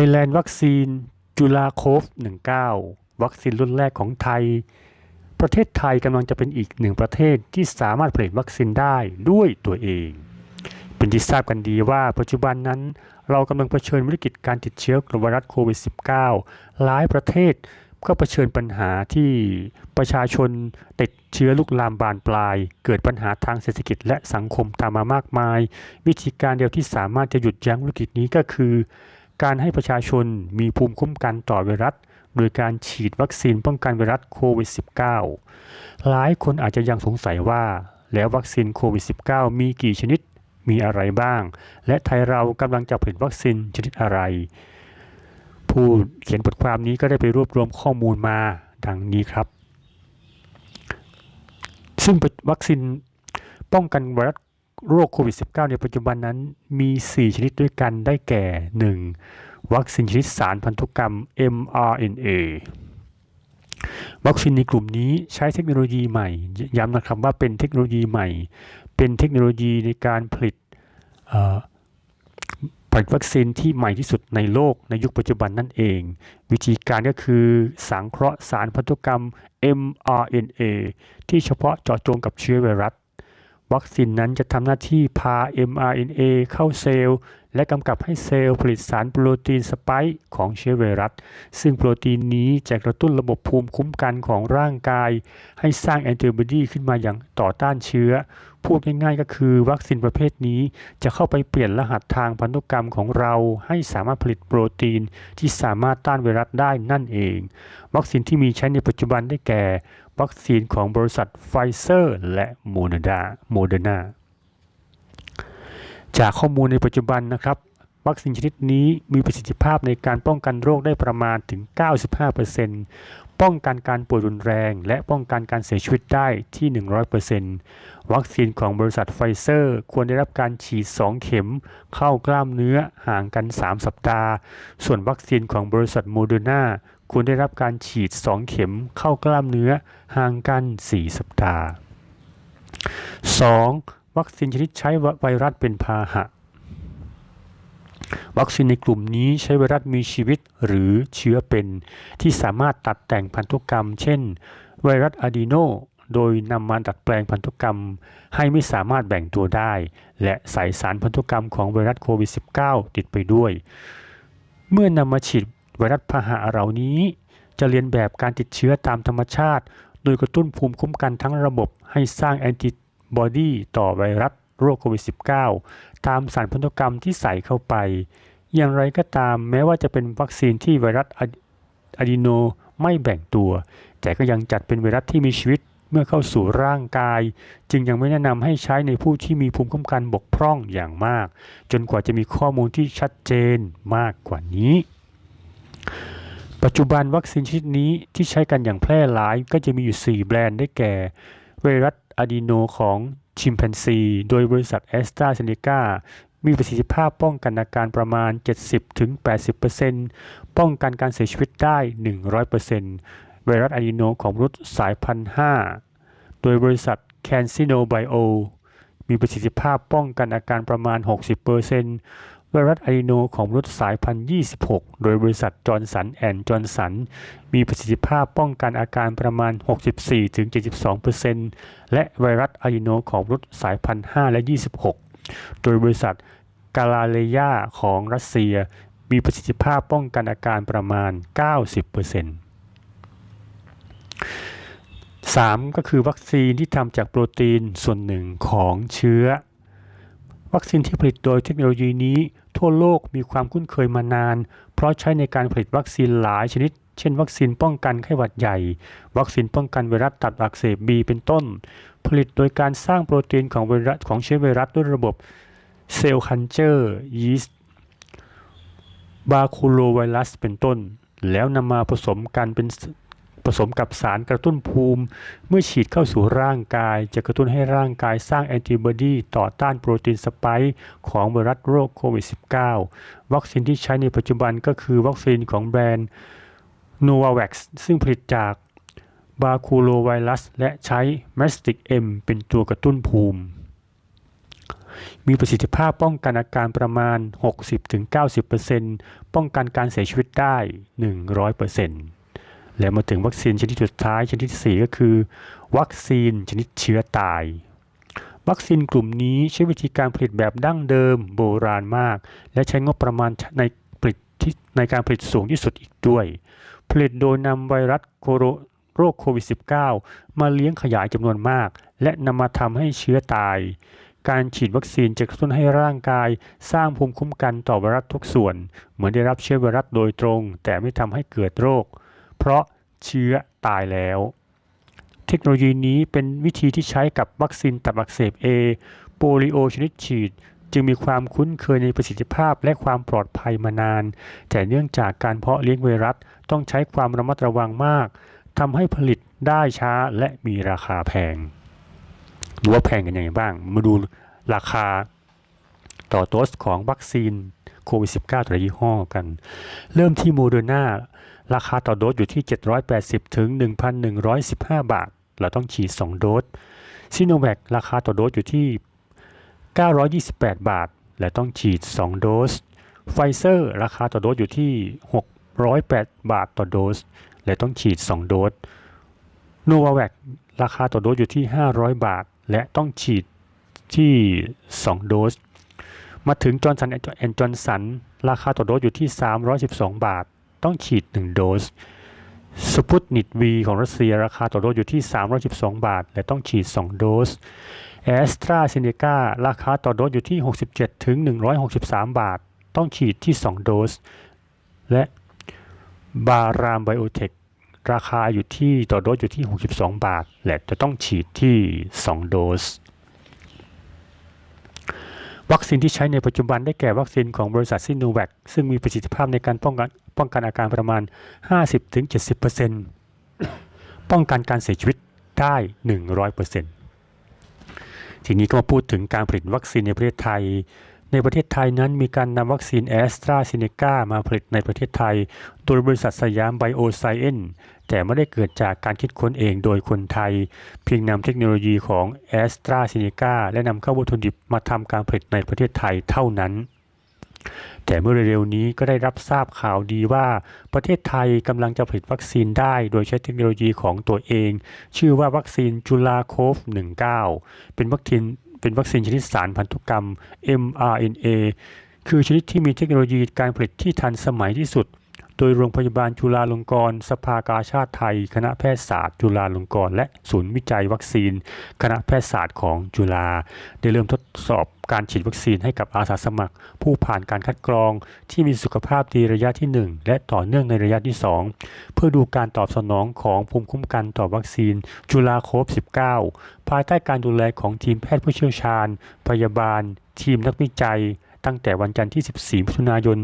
ยแลนด์วัคซีนจุลาโคฟ19 วัคซีนรุ่นแรกของไทย ประเทศไทยกำลังจะเป็นอีกหนึ่งประเทศที่สามารถผลิตวัคซีนได้ด้วยตัวเอง เป็นที่ทราบกันดีว่าปัจจุบันนั้น เรากำลังเผชิญวิกฤตการติดเชื้อไวรัสโควิด -19 หลายประเทศก็เผชิญปัญหาที่ประชาชนติดเชื้อลุกลามบานปลาย เกิดปัญหาทางเศรษฐกิจและสังคมตามมามากมาย วิธีการเดียวที่สามารถจะหยุดยั้งวิกฤตนี้ก็คือ การให้ประชาชนมีภูมิคุ้มกันต่อไวรัส โดยการฉีดวัคซีนป้องกันไวรัสโควิด -19 หลายคนอาจจะยังสงสัยว่า แล้ววัคซีนโควิด -19 มีกี่ชนิด มีอะไรบ้าง และไทยเรากำลังจะผลิตวัคซีนชนิดอะไร ผู้เขียนบทความนี้ก็ได้ไปรวบรวมข้อมูลมาดังนี้ครับ ซึ่งวัคซีนป้องกันไวรัส โรคโควิด -19 ในปัจจุบันนั้นมี 4 ชนิดด้วยกันได้แก่ 1. วัคซีนชนิดสารพันธุกรรม mRNA วัคซีนในกลุ่มนี้ใช้เทคโนโลยีใหม่ ย้ำนะครับว่าเป็นเทคโนโลยีใหม่ เป็นเทคโนโลยีในการผลิตผลิตวัคซีนที่ใหม่ที่สุดในโลกในยุคปัจจุบันนั่นเอง วิธีการก็คือสังเคราะห์สารพันธุกรรม mRNA ที่เฉพาะเจาะจงกับเชื้อไวรัส วัคซีนนั้นจะทำหน้าที่พา mRNA เข้าเซลล์ และกำกับให้เซลล์ผลิตสารโปรตีนสไปค์ของเชื้อไวรัส ซึ่งโปรตีนนี้จะกระตุ้นระบบภูมิคุ้มกันของร่างกาย ให้สร้างแอนติบอดีขึ้นมาอย่างต่อต้านเชื้อ พูดง่ายๆก็คือวัคซีนประเภทนี้จะเข้าไปเปลี่ยนรหัสทางพันธุกรรมของเรา ให้สามารถผลิตโปรตีนที่สามารถต้านไวรัสได้นั่นเอง วัคซีนที่มีใช้ในปัจจุบันได้แก่ วัคซีนของบริษัทไฟเซอร์ และโมเดอร์นาโมเดอร์นาจากข้อมูลในปัจจุบันนะครับ วัคซีนชนิดนี้มีประสิทธิภาพในการป้องกันโรคได้ประมาณถึง 95%ป้องกันการป่วยรุนแรง และป้องกันการเสียชีวิตได้ที่ 100%วัคซีนของบริษัทไฟเซอร์ ควรได้รับการฉีด 2 เข็ม เข้ากล้ามเนื้อห่างกัน 3 สัปดาห์ ส่วนวัคซีนของบริษัทโมเดอร์นา ควรได้รับการฉีด 2 เข็มเข้ากล้ามเนื้อห่างกัน 4 สัปดาห์ 2. วัคซีนชนิดใช้ไวรัสเป็นพาหะ วัคซีนในกลุ่มนี้ใช้ไวรัสมีชีวิตหรือเชื้อเป็น ที่สามารถตัดแต่งพันธุกรรม เช่น ไวรัสอะดีโนโดยนำมาดัดแปลงพันธุกรรม ให้ไม่สามารถแบ่งตัวได้ และใส่สารพันธุกรรมของไวรัสโควิด -19 ติดไปด้วย เมื่อนำมาฉีด ไวรัสพาหะเหล่านี้ จะเรียนแบบการติดเชื้อตามธรรมชาติ โดยกระตุ้นภูมิคุ้มกันทั้งระบบให้สร้างแอนติบอดีต่อไวรัสโรคโควิด -19 ตามสารพันธุกรรมที่ใส่เข้าไป อย่างไรก็ตามแม้ว่าจะเป็นวัคซีนที่ไวรัสอะดีโนไม่แบ่งตัว แต่ก็ยังจัดเป็นไวรัสที่มีชีวิตเมื่อเข้าสู่ร่างกาย จึงยังไม่แนะนำให้ใช้ในผู้ที่มีภูมิคุ้มกันบกพร่องอย่างมาก จนกว่าจะมีข้อมูลที่ชัดเจนมากกว่านี้ ปัจจุบันวัคซีนชนิดนี้ที่ใช้กันอย่างแพร่หลายก็จะมีอยู่ 4 แบรนด์ได้แก่ ไวรัสอะดีโนของชิมแปนซี โดยบริษัทแอสตราเซเนกามีประสิทธิภาพป้องกันอาการประมาณ 70-80%ป้องกันการเสียชีวิตได้ 100%ไวรัสอะดีโนของมนุษย์สายพันธุ์5โดยบริษัทแคนซิโนไบโอมีประสิทธิภาพป้องกันอาการประมาณ 60% ไวรัสอะดีโนของมนุษย์สายพันธุ์ 26 โดยบริษัทจอร์นสันแอนด์จอร์นสันมีประสิทธิภาพป้องกันอาการประมาณ 64-72%และไวรัสอะดีโนของมนุษย์สายพันธุ์ 5 และ 26 โดยบริษัทกาลาเลยาของรัสเซียมีประสิทธิภาพป้องกันอาการประมาณ 90% 3. ก็คือวัคซีนที่ทำจากโปรตีนส่วนหนึ่งของเชื้อ วัคซีนที่ผลิตโดยเทคโนโลยีนี้ ทั่วโลกมีความคุ้นเคยมานาน เพราะใช้ในการผลิตวัคซีนหลายชนิด เช่น วัคซีนป้องกันไข้หวัดใหญ่ วัคซีนป้องกันไวรัสตับอักเสบบีเป็นต้น ผลิตโดยการสร้างโปรตีนของไวรัสของเชื้อไวรัสด้วยระบบเซลล์คันเจอร์ยีสต์บาคูโลไวรัสเป็นต้น แล้วนำมาผสมกันเป็น ผสมกับสารกระตุ้นภูมิ เมื่อฉีดเข้าสู่ร่างกาย จะกระตุ้นให้ร่างกายสร้างแอนติบอดีต่อต้านโปรตีนสไปค์ของไวรัสโรคโควิด -19 วัคซีนที่ใช้ในปัจจุบันก็คือวัคซีนของแบรนด์ Novavax ซึ่งผลิตจากบาคูโลไวรัสและใช้ m a s t i c M เป็นตัวกระตุ้นภูมิ มีประสิทธิภาพป้องกันอาการประมาณ 60-90%ป้องกันการเสียชีวิตได้ 100% และมาถึงวัคซีนชนิดสุดท้ายชนิดที่4ก็คือ วัคซีนชนิดเชื้อตาย วัคซีนกลุ่มนี้ใช้วิธีการผลิตแบบดั้งเดิมโบราณมาก และใช้งบประมาณในผลิตที่ในการผลิตสูงที่สุดอีกด้วย ผลิตโดยนำไวรัสโคโรโรคโควิด -19 มาเลี้ยงขยายจำนวนมาก และนำมาทำให้เชื้อตาย การฉีดวัคซีนจะกระตุ้นให้ร่างกาย สร้างภูมิคุ้มกันต่อไวรัสทุกส่วน เหมือนได้รับเชื้อไวรัสโดยตรง แต่ไม่ทำให้เกิดโรค เพราะเชื้อตายแล้ว เทคโนโลยีนี้เป็นวิธีที่ใช้กับวัคซีนตับอักเสบ A โปลิโอชนิดฉีดจึงมีความคุ้นเคยในประสิทธิภาพและความปลอดภัยมานาน แต่เนื่องจากการเพาะเลี้ยงไวรัสต้องใช้ความระมัดระวังมากทำให้ผลิตได้ช้าและมีราคาแพงดูว่าแพงกันยังไงบ้าง มาดูราคาต่อโดสของวัคซีนโควิด -19 แต่ละยี่ห้อกัน เริ่มที่โมเดอร์นา ราคาต่อโดสอยู่ที่ 780 ถึง 1,115 บาท เราต้องฉีด 2 โดสซิโนแวคราคาต่อโดสอยู่ที่ 928 บาท และต้องฉีด 2 โดส ไฟเซอร์ราคาต่อโดสอยู่ที่ 608 บาทต่อโดส และต้องฉีด 2 โดส โนวาแวคราคาต่อโดสอยู่ที่ 500 บาท และต้องฉีดที่ 2 โดส มาถึงจอร์นสันแอนจอร์นสันราคาต่อโดสอยู่ที่ 312 บาท ต้องฉีด 1 โดสสปุตนิกวีของรัสเซียราคาต่อโดสอยู่ที่ 312 บาท และต้องฉีด 2 โดสแอสตราเซเนการาคาต่อโดสอยู่ที่ 67 ถึง 163 บาท ต้องฉีดที่ 2 โดส และบารามไบโอเทคราคาอยู่ที่ต่อโดสอยู่ที่ 62 บาท และจะต้องฉีดที่ 2 โดส วัคซีนที่ใช้ในปัจจุบันได้แก่วัคซีนของบริษัทซิโนแวคซึ่งมีประสิทธิภาพในการป้องกัน ป้องกันอาการประมาณ 50-70%ป้องกันการเสียชีวิตได้ 100%ทีนี้ก็มาพูดถึงการผลิตวัคซีนในประเทศไทย ในประเทศไทยนั้นมีการนำวัคซีนแอสตราเซเนกามาผลิตในประเทศไทย โดยบริษัทสยามไบโอไซเอนแต่ไม่ได้เกิดจากการคิดค้นเองโดยคนไทย เพียงนำเทคโนโลยีของแอสตราเซเนกาและนำเข้าวัตถุดิบมาทำการผลิตในประเทศไทยเท่านั้น แต่เมื่อเร็วๆนี้ก็ได้รับทราบข่าวดีว่าประเทศไทยกำลังจะผลิตวัคซีนได้โดยใช้เทคโนโลยีของตัวเอง ชื่อว่าวัคซีนจุลาโคฟ 19 เป็นวัคซีนเป็นวัคซีนชนิดสารพันธุกรรม mRNA คือชนิดที่มีเทคโนโลยีการผลิตที่ทันสมัยที่สุด โดยโรงพยาบาลจุฬาลงกรณ์สภากาชาติไทย คณะแพทยศาสตร์จุฬาลงกรณ์และศูนย์วิจัยวัคซีน คณะแพทยศาสตร์ของจุฬาได้เริ่มทดสอบการฉีดวัคซีนให้กับอาสาสมัคร ผู้ผ่านการคัดกรองที่มีสุขภาพดีระยะที่ 1 และต่อเนื่องในระยะที่ 2 เพื่อดูการตอบสนองของภูมิคุ้มกันต่อวัคซีน จุฬาโคฟ19 ภายใต้การดูแลของทีมแพทย์ผู้เชี่ยวชาญ พยาบาล ทีมนักวิจัย ตั้งแต่วันจันทร์ที่ 14มิถุนายน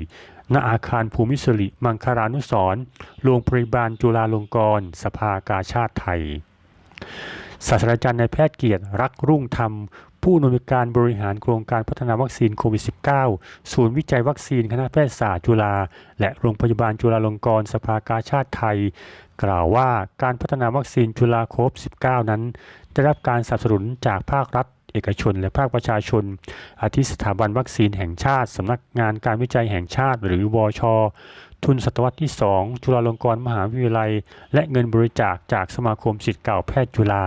2564 ณ อาคารภูมิสิริมังคารานุสรณ์โรงพยาบาลจุฬาลงกรณ์ สภากาชาติไทย ศาสตราจารย์นายแพทย์เกียรติรักรุ่งธรรม ผู้อำนวยการบริหารโครงการพัฒนาวัคซีนโควิด -19 ศูนย์วิจัยวัคซีนคณะแพทยศาสตร์จุฬา และโรงพยาบาลจุฬาลงกรณ์ สภากาชาติไทย กล่าวว่าการพัฒนาวัคซีนจุฬาโคฟ19 นั้น ได้รับการสนับสนุนจากภาครัฐ เอกชน และภาคประชาชน อาทิสถาบันวัคซีนแห่งชาติสำนักงานการวิจัยแห่งชาติ หรือวช ทุนศตวรรษที่ 2 จุฬาลงกรณ์มหาวิทยาลัย และเงินบริจาคจากสมาคมศิษย์เก่าแพทย์จุฬา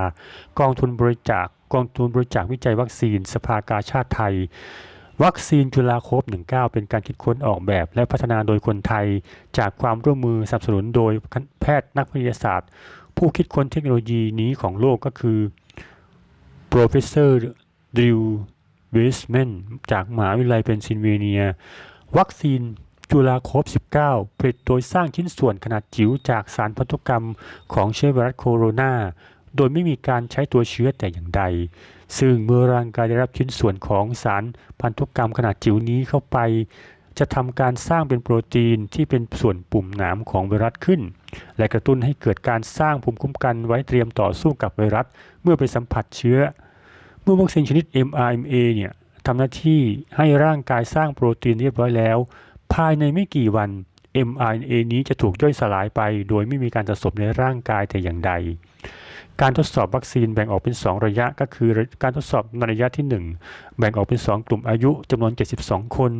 กองทุนบริจาคกองทุนบริจาควิจัยวัคซีน สภากาชาติไทยวัคซีนจุฬาโคฟ19 เป็นการคิดค้นออกแบบและพัฒนาโดยคนไทย จากความร่วมมือสนับสนุนโดยแพทย์นักวิทยาศาสตร์ ผู้คิดค้นเทคโนโลยีนี้ของโลกก็คือ Professor Drew Weissman จากมหาวิทยาลัยเพนซิลเวเนีย วัคซีนจุฬาโคฟ19 ผลิตโดยสร้างชิ้นส่วนขนาดจิ๋วจากสารพันธุกรรมของเชื้อไวรัสโคโรนา โดยไม่มีการใช้ตัวเชื้อแต่อย่างใด ซึ่งเมื่อร่างกายได้รับชิ้นส่วนของสารพันธุกรรมขนาดจิ๋วนี้เข้าไป จะทำการสร้างเป็นโปรตีนที่เป็นส่วนปุ่มหนามของไวรัสขึ้น และกระตุ้นให้เกิดการสร้างภูมิคุ้มกันไว้เตรียมต่อสู้กับไวรัส เมื่อไปสัมผัสเชื้อ เมื่อวัคซีนชนิด mRNA เนี่ยทำหน้าที่ให้ร่างกายสร้างโปรตีนเรียบร้อยแล้ว ภายในไม่กี่วัน mRNA นี้จะถูกย่อยสลายไป โดยไม่มีการสะสมในร่างกายแต่อย่างใด การทดสอบวัคซีนแบ่งออกเป็น 2 ระยะก็คือการทดสอบในระยะที่ 1 แบ่งออกเป็น 2 กลุ่มอายุจำนวน 72 คน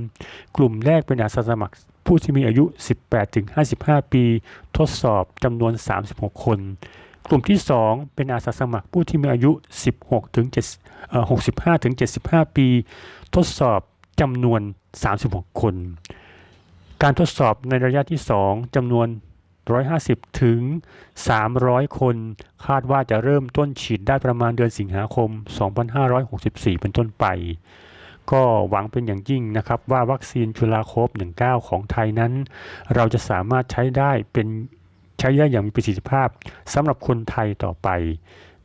กลุ่มแรกเป็นอาสาสมัครผู้ที่มีอายุ 18-55 ปี ทดสอบจำนวน 36 คน กลุ่มที่ 2 เป็นอาสาสมัครผู้ที่มีอายุ 16ถึง7เอ่อ65ถึง75 ปี ทดสอบจำนวน 36 คน การทดสอบในระยะที่ 2จำนวน 150 ถึง 300 คน คาดว่าจะเริ่มต้นฉีดได้ประมาณเดือนสิงหาคม 2564 เป็นต้นไป ก็หวังเป็นอย่างยิ่งนะครับว่าวัคซีนจุลาโคฟ19 ของไทยนั้น เราจะสามารถใช้ได้เป็นใช้ได้อย่างมีประสิทธิภาพสำหรับคนไทยต่อไป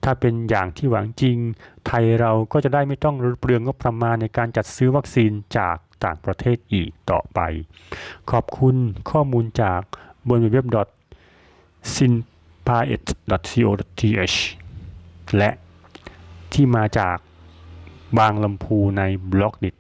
ถ้าเป็นอย่างที่หวังจริง ไทยเราก็จะได้ไม่ต้องเปลืองงบประมาณในการจัดซื้อวัคซีนจากต่างประเทศอีกต่อไป ขอบคุณข้อมูลจาก บนเว็บ s i n p a e t c o t h และที่มาจากบางลำพูในบล็อกดิ